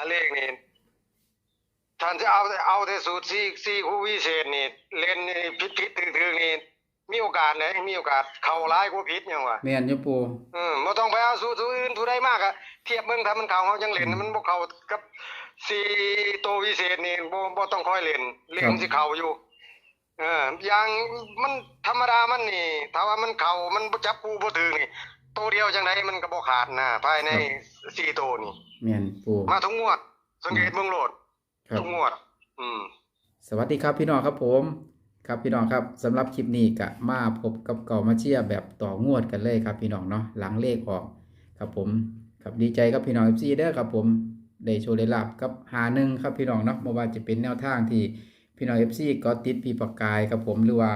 าเลขนี่ท่านจะเอาเอาแต่สูตรสี่สี่คู่วิเศษนี่ เล่นนี่ผิดผิดถึงถึงนี่มีโอกาสไหนมีโอกาสเข้าร้ายกว่าผิดยังวะแม่นอยู่ปูอืมบ่ต้องไปเอาสูตรอื่นผู้ใดมากอะเทียบเบิ่งถ้ามันเข้าเฮายังเล่นมันบ่เข้ากับสี่ตัววิเศษนี่บ่บ่ต้องค่อยเล่นเล่นสิเข้าอยู่เอออย่างมันธรรมดามันนี่ถ้าว่ามันเข้ามันบ่จับกูบ่ถึงนี่ ตัวเดียวจังไดมันก็บ่ขาดนะภายในสี่ตัวนี่แม่นปูมาทุกงวด สังเกตเบิ่งโลดครับ ทุกงวด อืม สวัสดีครับพี่น้องครับผม ครับพี่น้องครับสำหรับคลิปนี้ก็มาพบกับเก่ามาเชียร์แบบต่องวดกันเลยครับพี่น้องเนาะหลังเลขออกครับผมครับดีใจกับพี่น้อง FC เด้อครับผมได้โชว์ได้ลาบกับหาหนึ่งครับพี่น้องเนาะไม่ว่าจะเป็นแนวทางที่พี่น้อง FC ก็ติดพี่ปากกายครับผมหรือว่า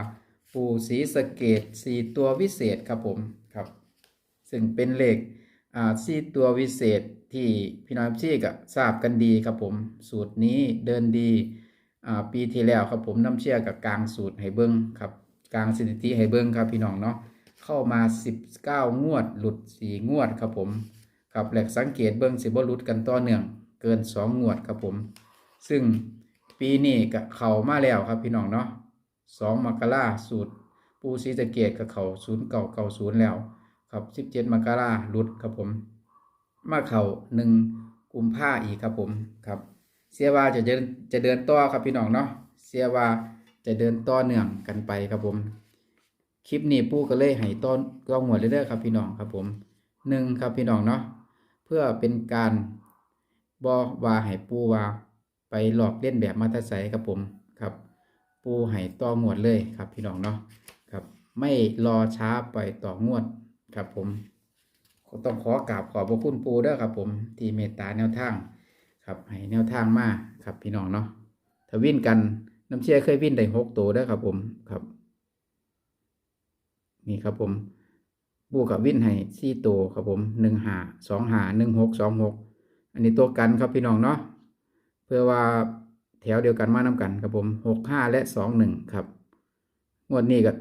ปูสีสะเกตสีตัววิเศษครับผมครับ ซึ่งเป็นเลขอ่าสี่ตัววิเศษที่พี่น้องพี่ก็ทราบกันดีครับผม สูตรนี้เดินดีอ่าปีที่แล้วครับผมน้ำเชื่อกับกลางสูตรให้เบิ้งครับกลางสถิติให้เบิ้งครับพี่น้องเนาะเข้ามา 19 งวด หลุด 4 งวดครับผมครับแหลกสังเกตเบิ้งสิบ่หลุดกันต่อเนื่องเกิน 2 งวดครับผม ซึ่งปีนี้ก็เข้ามาแล้วครับพี่น้องเนาะ2มกราสูตรปูศรีสะเกตกับเขา0 9 9 0แล้ว ครับ17มกราหลุดครับผม มาเข่าหนึ่งกุมภาอีกครับผมครับ เสียว่าจะเดินจะเดินต่อครับพี่น้องเนาะเสียว่าจะเดินต่อเนื่องกันไปครับผม คลิปนี้ปูก็เลยให้ต้นกองหมวดเรื่อยๆครับพี่น้องครับผมหนึ่งครับพี่น้องเนาะเพื่อเป็นการบอว่าให้ปูว่า ไปหลอกเล่นแบบมาตรใสครับผมครับ ปูให้ต่องวดเลยครับพี่น้องเนาะครับ ไม่รอช้าไปล่อยต่องวด ครับผมต้องขอกราบขอบพระคุณปูเด้อครับ ผมที่เมตตาแนวทาง ครับให้แนวทางมาครับพี่น้องเนาะถ้าวิ่นกันน้ำเชี่ยเคยวิ่นได้หกตัวด้อครับ ผมครับ นี่ครับผมปูกับวิ่นให้สี่ตัวครับผมหนึ่งหาสองหาหนึ่งหกสองหกอันนี้ตัวกันครับพี่น้องเนาะเพื่อว่าแถวเดียวกันมานํกันครับผมหกห้าและสองหนึ่งครับงวดนี้ก็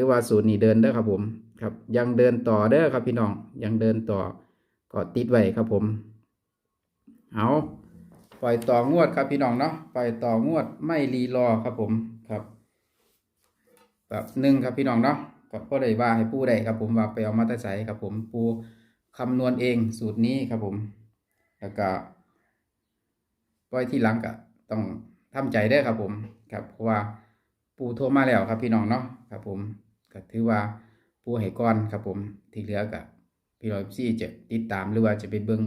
ถือว่าสูตรนี้เดินเด้อครับผมครับ ยังเดินต่อเด้อครับพี่น้องยังเดินต่อก็ติดไว้ครับผม เอาปล่อยต่องวดครับพี่น้องเนาะปล่อยต่องวดไม่รีรอครับผมครับแบบหนึ่งครับพี่น้องเนาะกับก็ได้ว่าให้ปูได้ครับผมว่าไปเอามาแตใส่ครับผมปูคำนวณเองสูตรนี้ครับผม แล้วก็ปล่อยที่หลังก็ต้องทำใจได้ครับผม ครับเพราะว่าปูโทรมาแล้วครับพี่น้องเนาะครับผม ก็ถือว่าผู้ให้ก่อนครับผมที่เหลือกับพี่ร้อยซี่จะติดตามหรือว่าจะไปเบิ่ง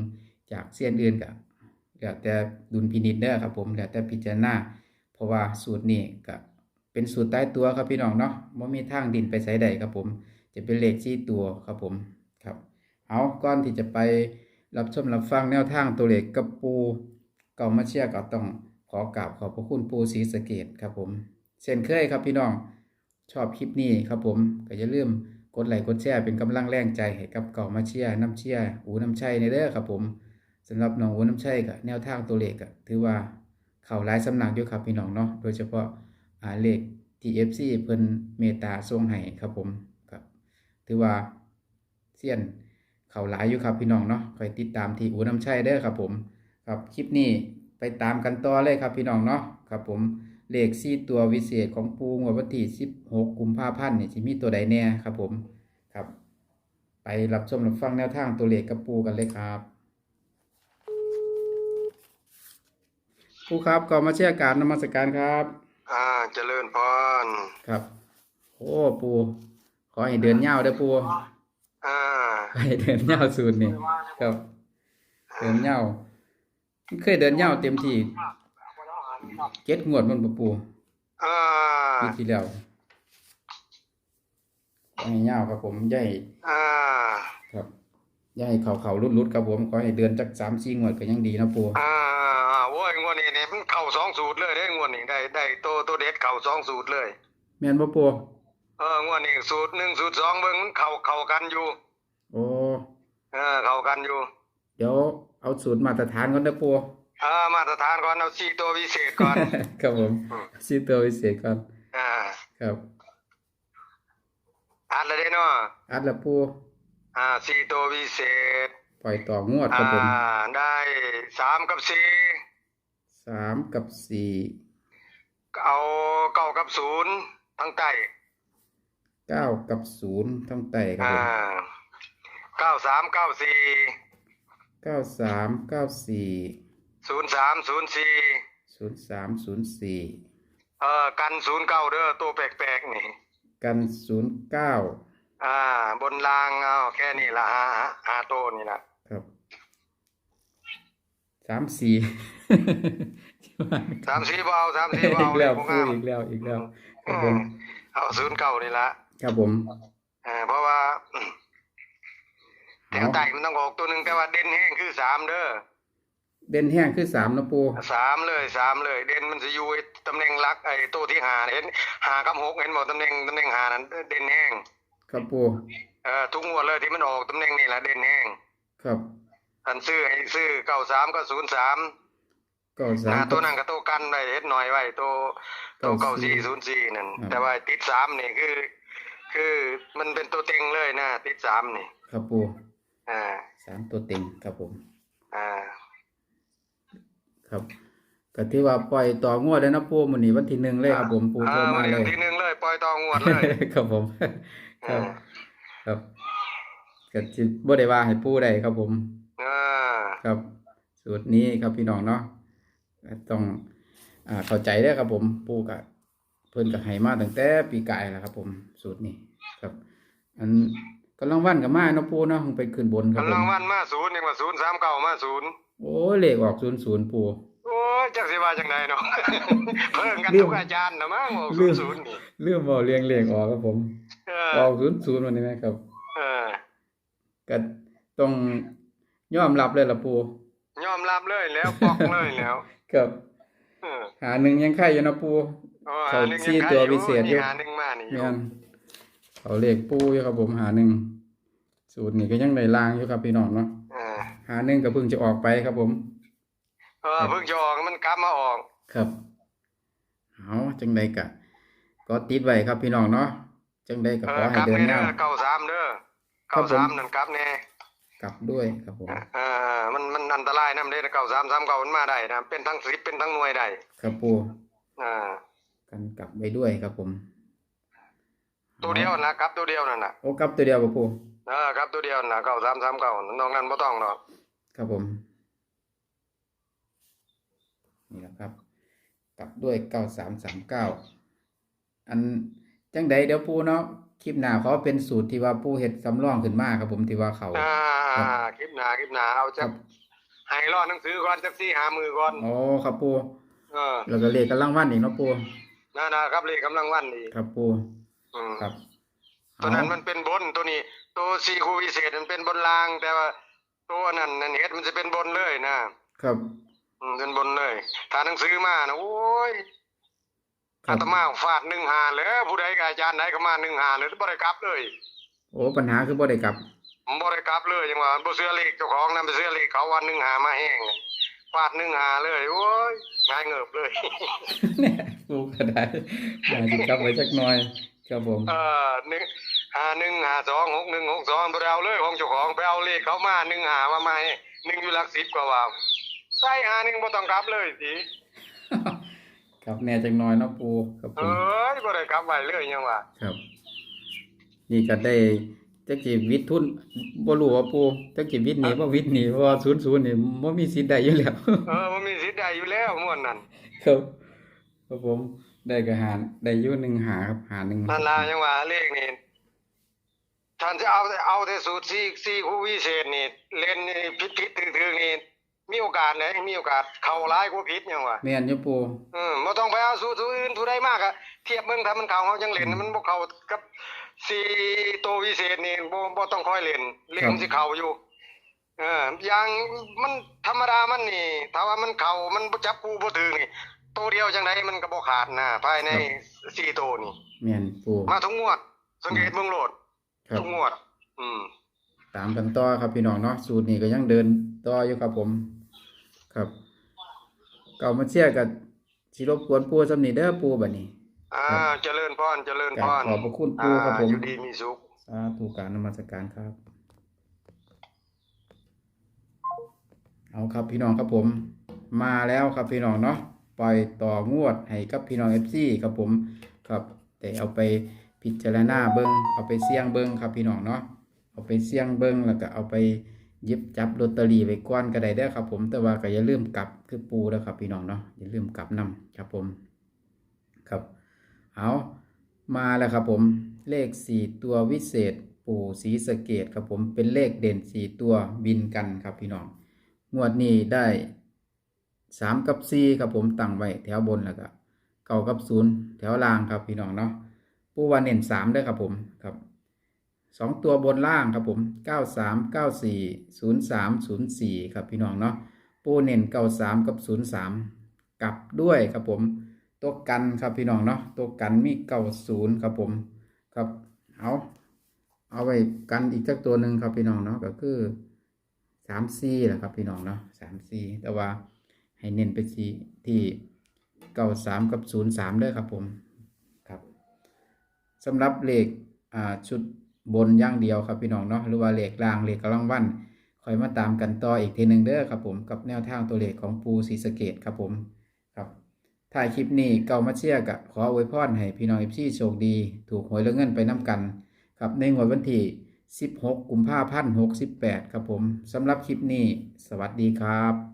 จากเสี้ยนอื่นกับแล้วแต่ดุลพินิจเด้อครับผมแล้วแต่พิจารณาเพราะว่าสูตรนี้ก็เป็นสูตรใต้ตัวครับพี่น้องเนาะไม่มีทางดินไปใส่ใดครับผม จะเป็นเลขชี้ตัวครับผมครับเอาก่อนที่จะไปรับชมรับฟังแนวทางตัวเลขกับปูเก่ามาเชียก็ต้องขอกราบขอบพระคุณปูศรีสะเกดครับผมเช่นเคยครับพี่น้อง ชอบคลิปนี้ครับผมก็อย่าลืมกดไลค์กดแชร์เป็นกำลังแรงใจให้กับเก่ามาเชียร์น้ำเชียร์อูน้ำชัยในเด้อครับผมสำหรับน้องอูน้ำชัยกับแนวทางตัวเลขก็ถือว่าเข่าหลายสำนักอยู่ครับพี่น้องเนาะโดยเฉพาะอาเลข TFC เพิ่นเมตาทรงให้ครับผมครับถือว่าเสี้ยนเข่าหลายอยู่ครับพี่น้องเนาะคอยติดตามที่อูน้ำชัยเด้อครับผม ครับคลิปนี้ไปตามกันต่อเลยครับพี่น้องเนาะครับผม เลขสี่ตัววิเศษของปูงวดวันที่16กุมภาพันธ์นี่สิมีตัวใดแน่ครับผมครับ ไปรับชมรับฟังแนวทางตัวเลขกับปูกันเลยครับปูครับก็มาเชื่อการนมัสการครับ อ่าเจริญพรครับ โอ้ปูขอให้เดินยาวเด้อปูอ่าขอให้เดินยาวสูตรนี่ครับ เดินยาวเคยเดินยาวเต็มที่ เจ็ดงวดมันบ่ปูอ่าปีที่แล้วขอให้ยาวครับผมใหญ่อ่าครับอย่าให้เขาเขารุดรุดๆครับผมขอให้เดือนจักสามสี่งวดก็ยังดีนะปูอ่าโอ้ยงวดนี้นี่มันเข้าสองสูตรเลยเด้งวดนี้ได้ได้ตัวตัวเด็ดเข้าสองสูตรเลยแม่นบ่ปูเอองวดนี้สูตรหนึ่งสูตรสองเบิ่งมันเข้าเข้ากันอยู่โอ้เออเข้ากันอยู่ เดี๋ยวเอาสูตรมาตรฐานก่อนเด้อ ปูอ่ามาตรฐานก่อนเอาสี่ตัวพิเศษก่อน ครับผมอืมซีตัวพิเศษก่อนอ่าครับอ่านเลยเด้เนาะอัดละปูอ่าสี่ตัวพิเศษ ปล่อยต่องวดคอ่ารับผมได้สามกับสี่สามกับสี่เอาเก้ากับศูนย์ทั้งใต้เก้ากับศูนย์ทั้งไต่ครับอ่าผมเก้าสามเก้าสี่เก้าสามเก้าสี่ ศูนย์สามศูนย์สี่ศูนย์สามศูนย์สี่เอ่อกันศูนย์เก้าเด้อตัวแปลกๆนี่ กันศูนย์เก้าอ่า บนรางเอาแค่นี้ละหาหาโตวนี่ละครับสามสี่สามสี่เบเอาสามสี่เบอีเอากแล้วพวกพูงาดมอีกแล้วอีกแล้วคอืรับผมมเอาศูนย์เก้านี่ละครับผมอ่าเพราะว่าแถเอาวใต้มันต้องออกตัวหนึ่งแต่ว่าเด่นแห้งคือสามเด้อ เด่นแห้งคือสามนะปูสามเลยสามเลย เด่นมันจะอยู่ไอ้ตำแหน่งหลักไอ้ตัวที่หาเห็นหากับหกเห็นบอกตำแหน่งตำแหน่งหานั้นเด่นแห้งครับปูเอ่อทุกงวดเลยที่มันออกตำแหน่งนี่แหละเด่นแห้งครับอันซื้อให้ซื้อเก้าสามก็ศูนย์สามเก้าสามนะตัวนั้นก็ตัวกันไว้เฮ็ดหน่อยไว้ตัวตัวเก้าสี่ศูนย์สี่นั่นครับแต่ว่าติดสามนี่คือ คือมันเป็นตัวเต็งเลยนะติดสามนี่ ครับปูอ่าสามตัวเต็งครับผม อ่า ครับก็ที่ว่าปล่อยต่องวดเลยนะปูมื้อนี้วันที่หนึ่งเลยครับผมปูโทรมาเลยอ่ทีหนึ่งเลยปล่อยตองวดเลย ครับผม ครับอ่าครับก็สิบ่ได้ว่าให้ปูได้ครับผม อ่าครับ สูตรนี้ครับพี่น้องเนาะก็ต้องอ่าเข้าใจเด้อครับผมปูก็เพิ่นก็ให้มาตั้งแต่ปีกายแล้วครับ ผมสูตรนี้ครับ อันกำลังวันกับมาเนาะปูเนาะคงไปขึ้นบนครับผกำลังมวันมาศูนย์ยังว่าศูนย์สามเก้ามาศูนย์ โอ้ยเลขออก00ปูโอ้ยจักสิว่าจังไดเนาะ เพิ่งกันเรื่องทุกอาจารย์นะมั้งออกเรื่ศูองนย์ศูนย์นี่เรื่องบ่เรียงเลขออกครับผมเออออก00วันนี้ไหมครับเออก็ต้องยอมรับเลยล่ะปูยอมรับเลยแล้วปอกเลยแล้วครับเออหาหนึ่งยังไข่อยู่นะปูเอาเขาหาหนึ่งชี้ยังไงตัวอยู่พิเศษอยู่นี่หาหนึ่งมานี่อยู่แม่นเขาเลขปูอยู่ครับผมหาหนึ่งสูตรนี้ก็ยังในลางอยู่ครับพี่น้องเนาะเออ หาหนึ่งก็เพิ่งจะออกไปครับผม เออเพิ่งจะออกมันกลับมาออก ครับเอาจังใดกะ ก็ติดไว้ครับพี่น้องเนาะจังใดก็เอขออให้กลับเดินแน่หเด้น้าอเก้าสามเด้อครัเก้าบผมสามนั่นกลับแน่กลับด้วยครับผมเออมันมันอันตรายนำเด้เก้าสามสามเก้ามันมาได้นะเป็นทั้งสิบเป็นทั้งหน่วยได้ครับปูอ่ากันกลับไว้ด้วยครับผม ตัวเดียวนะกลับตัวเดียวนั่นน่ะโอ้กลับตัวเดียวป่ะปูเออครับตัวเดียวนะเก้าสามสามเก้านอกนั้นบ่ต้องหรอก ครับผม นี่แหละครับ กลับด้วยเก้าสามสามเก้าอันจังใดเดี๋ยวปูเนาะคลิปหน้าเขาเป็นสูตรที่ว่าปูเฮ็ดสำรองขึ้นมาครับผมที่ว่าเขาอ่าครับคลิปหน้าคลิปหน้าเอาคจัรักบให้รอหนังสือก่อนจักสี่หามือก่อนอ๋อครับปูเออแล้วก็เลขกำลังวันอีกเนาะปูนั่นนะครับเลขกำลังวันดีครับปูอืมครับตัวนั้นมันเป็นบนตัวนี้ ตัวซีคูวิเศษมันเป็นบนล่างแต่ว่า ตัวนั้นนั่นเฮ็ดมันจะเป็นบนเลยนะครับอืมเป็นบนเลยถ้าหนังสือมานะโอ้ยครัอาบตมาฟาดหนึ่งหาเลยผู้ใดกับอาจารย์ไหนก็มาหนึ่งหาเลยบ่ได้กลับเลยโอ้ปัญหาคือบ่ได้กลับ ผมบ่ได้กลับเลยจังว่าบ่เสื้อเลขเจ้าของนำไปเสื้อเลขเขาวันหนึ่งหามาแห้งฟาดหนึ่งหาเลย โอ้ยง่ายเงิบเลย เนี่ยปูก็ได้อยากจะกลับไว้จักหน่อยครับผม เออหนึ่ง หาหนึ่งหาสองหกหนึ่งหกสองไปเอาเลยของเจ้าของไปเอาเลขเขามาหนึ่งหามาใหม่หนึ่งอยู่หลักสิบกว่าว่าใส่หาหนึ่งบ่ต้องกลับเลยสิกลับแน่จักหน่อยเนาะปูครับผเอ้มยบ่ได้กลับไว้เลยยังว่าครับ นี่ก็ได้จักจีวิทย์ทุนบ่รู้ว่าปูจักจีวิทย์หนี่บ่วิทย์หนี่เพราะว่า00นี่บ่มีสิทธิ์ได้อยู่แล้วเออมันมีสิทธิ์ได้อยู่แล้วม่วนนั่นครับครับผมได้ก็หารได้อยู่หนึ่งหาครับหาหนึ่งนั่นล่ะยังว่าเลขนี่ ท่านจะเอาเอาแต่สูตรสี่สี่คู่วิเศษนี่ เล่นนี่ผิดๆถือๆนี่มีโอกาสไหนมีโอกาสเข้าร้ายกว่าผิดยังว่าแม่นอยู่ปูอืมบ่ต้องไปเอาสูตรอื่นผู้ใดมากอะเทียบเบิ่งถ้ามันเข้าเฮายังเล่นมันบ่เข้ากับสี่ตัววิเศษนี่บ่บ่ต้องค่อยเล่นเลขมันสิเข้าอยู่เอออย่างมันธรรมดามันนี่ถ้าว่ามันเข้ามันบ่จับคู่บ่ถึงนี่ตัวเดียวจังไดมันก็บ่ขาดนะภายในสี่ตัวนี่แม่นปูมาทุกงวดสังเกตเบิ่งโลดครับ ทุกงวด อืม ตามกันต่อครับพี่น้องเนาะสูตรนี้ก็ยังเดินต่ออยู่ครับผม ครับ เก่ามาเชียร์กับสิรบกวนปูสำนีเด้อปูบัดนี้ อ่าครับเจริญพรเจริญพรขอบพระคุณอ่าปู่ครับผมอยู่ดีมีสุขสาธุการนมัสการครับ เอาครับพี่น้องครับผม มาแล้วครับพี่น้องเนาะปล่อยต่องวดให้กับพี่น้องเอฟซีครับผม ครับ แต่เอาไป พิจารณาเบิงเอาไปเสี่ยงเบิ้งครับพี่น้องเนาะเอาไปเสี่ยงเบิงแล้วก็เอาไปยิบจับลอตเตอรี่ไปก้อนก็ได้เด้ครับ ผมแต่ว่าก็อย่าลืมกลับคือปูแล้วครับพี่น้องเนาะอย่าลืมกลับนํครับผมครับเอามาแล้วครับผมเลขสี่ตัววิเศษปู่ศรีสเกดครับผมเป็นเลขเด่นสี่ตัวบินกันครับพี่น้องงวดนี้ได้สามกับสี่ครับผมตั้งไว้แถวบนแล้วก็เก้ากับศูนย์แถวล่างครับพี่น้องเนาะ ปูว่าเน้นสามด้วยครับผมครับสองตัวบนล่างครับผมเก้าสามเก้าสี่ศูนย์สามศูนย์สี่ครับพี่น้องเนาะปูเน้นเก้าสามกับศูนย์สามกลับด้วยครับผม ตัวกันครับพี่น้องเนาะตัวกันมีเก้าศูนย์ครับผมครับเอาเอาไว้กันอีกสักตัวหนึ่งครับพี่น้องเนาะก็คือสามซีแหละครับพี่น้องเนาะสามซีแต่ว่าให้เน้นไปที่ที่เก้าสามกับศูนย์สามด้วยครับผม สำหรับเลขอ่าชุดบนอย่างเดียวครับพี่น้องเนาะหรือว่าเลขล่างเลขกำลังวันคอยมาตามกันต่ออีกทีหนึ่งเด้อครับผมกับแนวทางตัวเลขของปูศรีสะเกตครับผมครับถ่ายคลิปนี้เก่ามาเชียกับขออวยพรให้พี่น้องเอฟซีโชคดี ถูกหวยและเงินไปน้ำกันครับในงวดวันที่ 16 กุมภาพันธ์68 ครับผมสำหรับคลิปนี้ สวัสดีครับ